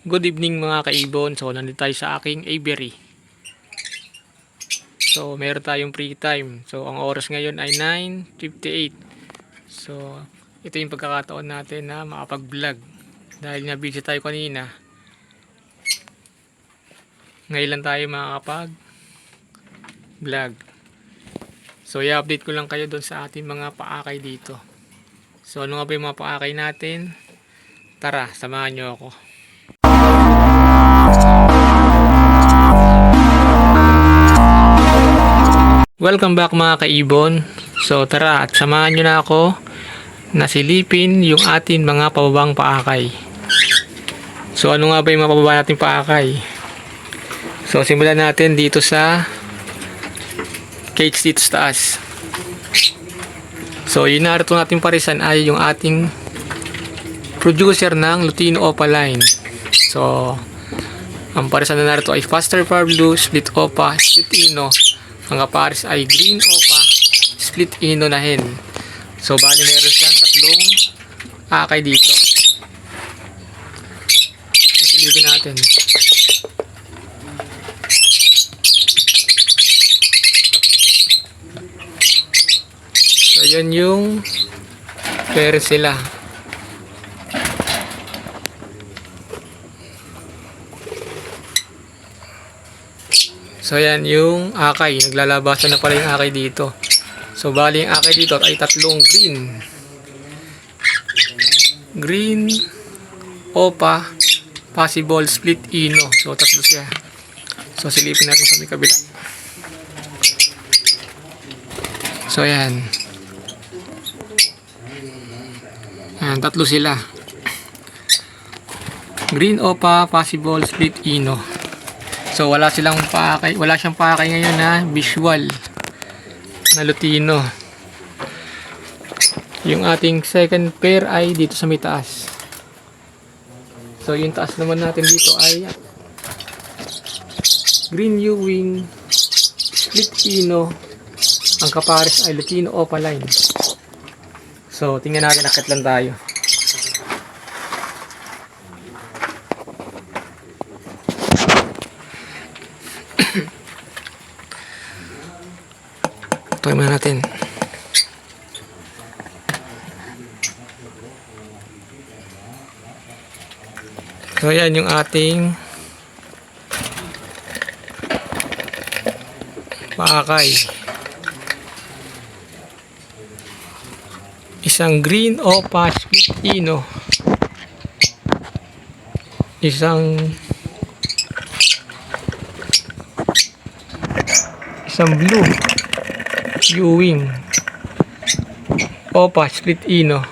Good evening mga kaibon. So, nandito tayo sa aking aviary. So, meron tayong free time. So, ang oras ngayon ay 9.58. So, ito yung pagkakataon natin na makapag-vlog. Dahil nga busy tayo kanina. Ngayon lang tayo makakapag-vlog. So, i-update ko lang kayo doon sa ating mga paakay dito. So, ano nga ba yung mga paakay natin? Tara, samahan nyo ako. Welcome back mga kaibon. So tara at samahan nyo na ako na silipin yung atin mga pababang paakay. So ano nga ba yung mga pababa natin paakay? So simulan natin dito sa cage dito sa taas. So yung narito natin parisan ay yung ating producer ng Lutino Opaline. So ang parisan na narito ay Faster Power Blue, Split Opa, Split Ino. Ang kapares ay Green Opa, Split Ino na hen. So bali meron siyang tatlong akay dito. Silipin natin. So yan yung parents sila. So yan yung akay. Naglalabasan na pala yung akay dito. So bali yung akay dito ay tatlong green. Green, opa, possible split ino. So tatlo siya. So silipin natin sa may kabila. So yan. Yan, tatlo sila. Green opa, possible split ino. So wala silang pakay, wala siyang pakay ngayon na visual na Lutino. Yung ating second pair ay dito sa may taas. So yung taas naman natin dito ay Green Ewing Split Ino ang kapares ay Lutino Opaline. So tingnan natin akit lang tayo. Muna natin. So yan yung ating paakay. Isang green opa split ino. Isang isang blue Ewing. Opa, split ino.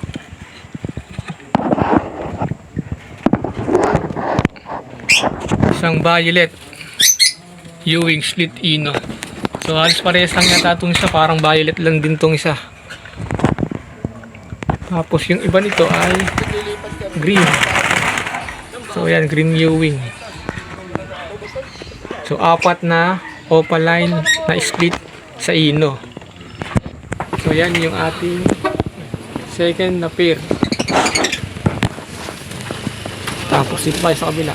Isang violet. Ewing, split ino. So halos parehas lang yata itong isa. Parang violet lang din itong isa. Tapos yung iba nito ay green. So yan, green Ewing. So apat na opaline na split sa ino. So yan yung ating second na pair. Tapos dito tayo sa kabila.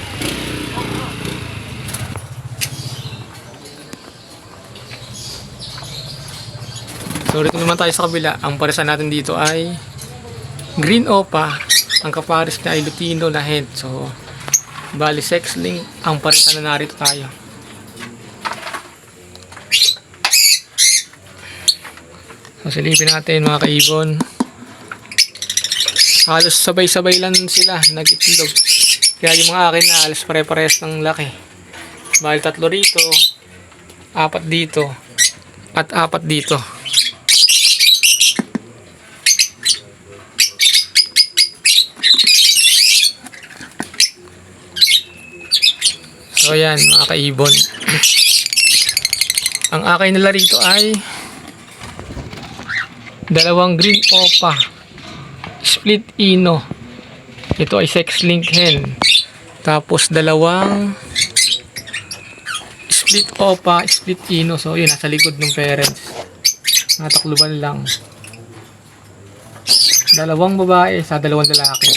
So dito naman tayo sa kabila. Ang parisan natin dito ay Green Opa. Ang kapares na ay Lutino na head. So bali sex link ang parisan na narito tayo. So silipin natin mga kaibon. Halos sabay-sabay lang sila nag-itlog. Kaya yung mga akin na halos pare-pares ng laki. Bali tatlo rito, apat dito, at apat dito. So yan mga kaibon. Ang akin nila rito ay dalawang green opa. Split ino. Ito ay sex link hen. Tapos dalawang split opa split ino. So yun nasa likod ng parents. Natakluban lang. Dalawang babae sa dalawang lalaki.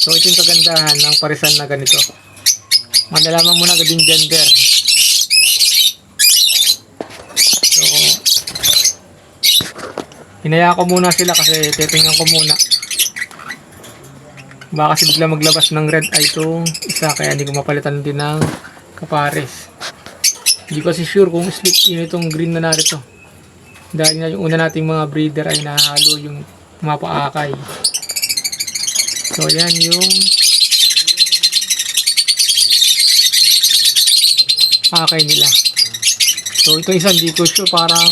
So ito yung kagandahan ng parisan na ganito. Malalaman mo na agad gender. So, hinaya ko muna sila kasi titingnan ko muna. Baka kasi bigla maglabas ng red eye itong isa kaya hindi ko mapalitan din ng kapares. Hindi ko kasi sure kung split yun itong green na narito. Dahil nga yung una nating mga breeder ay nahalo yung mga paakay. So yan yung paakay nila. So ito isa hindi ko sure parang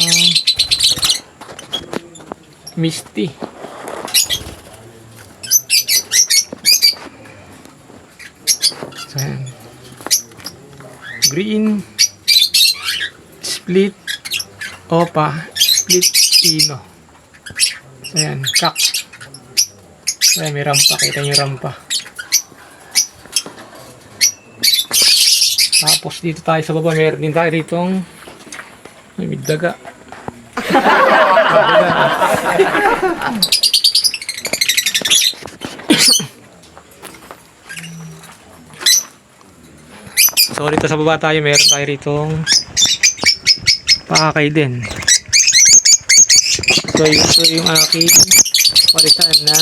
misty. So yan. Green split opa split pino. So yan, kak. So yan, may rampa. Kita yung rampa. Tapos dito tayo sa baba, meron din tayo ditong may daga. So dito sa baba tayo, meron tayo ditong pakakay din. So ito yung aking parisan na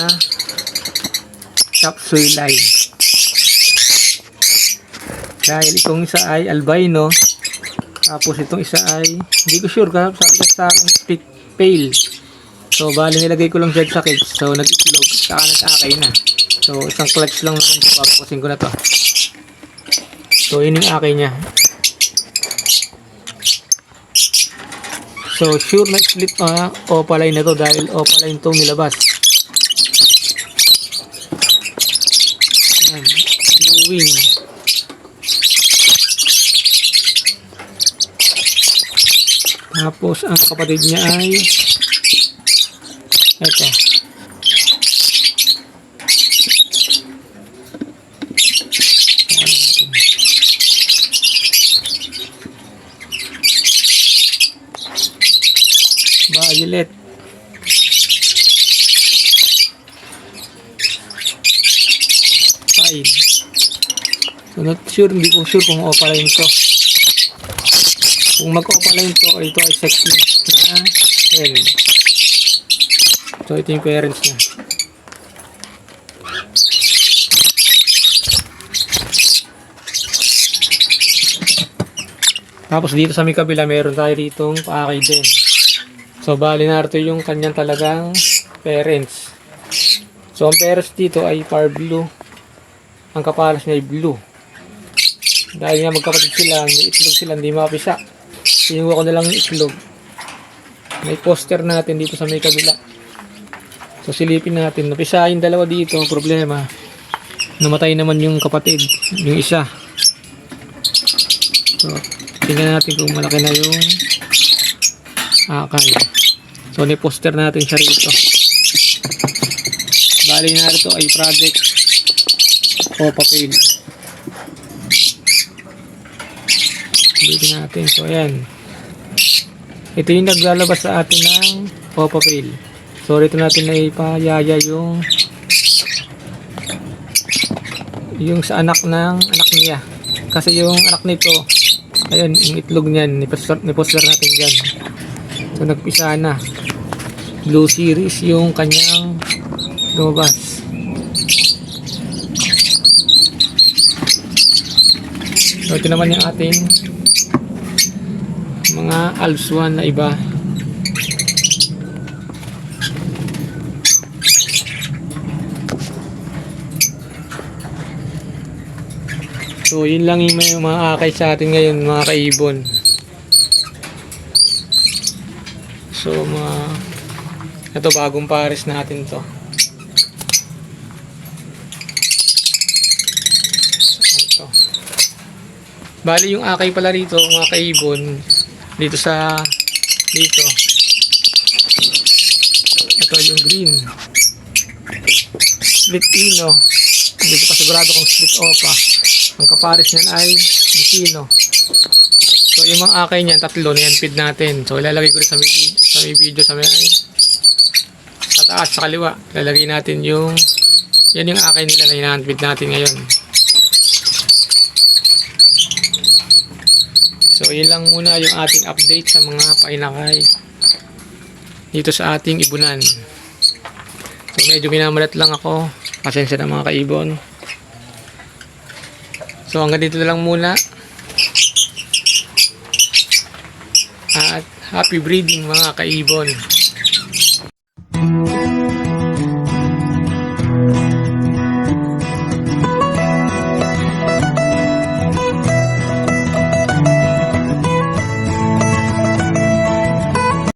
capsule line. Dahil itong isa ay albino, tapos itong isa ay, hindi ko sure ka, sabi ka sa akin, split pale. So, bali nilagay ko lang dyan sa cage. So, nag-itlog, saka nag-akay na. So, isang clutch lang naman, papapasin ko na to. So, yun yung akay niya. So, sure na split uh, opaline na to dahil opaline tong nilabas. Ayan. Blue wing. Tapos, ang kapatid niya ay ito. Violet. Five. So not sure, hindi ko sure kung opaline to. Kung mag-opaline to, ito ay sexy na hen. So ito yung parents niya. Tapos dito sa may kabila, meron tayo ditong paakay din. So, bali narito yung kanyang talagang parents. So, ang parents dito ay par blue. Ang kapalas niya ay blue. Dahil nga magkapatid sila, itlog sila, hindi mapisa. Sinuha ko na lang itlog. May poster natin dito sa may kabila. So, silipin natin. Napisa yung dalawa dito, problema. Namatay naman yung kapatid, yung isa. So, tingnan natin kung malaki na yung akay. So, ni-poster natin siya rito. Bali na ito ay project o papel. Dito natin. So, ayan. Ito yung naglalabas sa atin ng o papel. So, rito natin na ipayaya yung yung sa anak ng anak niya. Kasi yung anak nito, ayun, yung itlog niyan, niposter, niposter natin dyan. So, nagpisa na. Blue series yung kanyang lumabas. So, ito naman yung ating mga 1 na iba. So, yun lang yung may mga akay sa atin ngayon, mga kaibon. So, mga ito bagong pares natin to. Ito. Bali yung akay pala rito, mga kaibon, dito sa dito. Ito yung green. Split pino. Hindi pa sigurado kung split opa. Ang kapares niyan ay Vicino. So yung mga akay niyan, tatlo na yan feed natin. So ilalagay ko rin sa may, sa may video sa may sa taas, sa kaliwa. Ilalagay natin yung yan yung akay nila na hinahandfeed natin ngayon. So, yun lang muna yung ating update sa mga painakay dito sa ating ibunan. So, medyo minamalat lang ako. Pasensya na mga kaibon. So, hanggang dito lang muna. At happy breeding mga kaibon.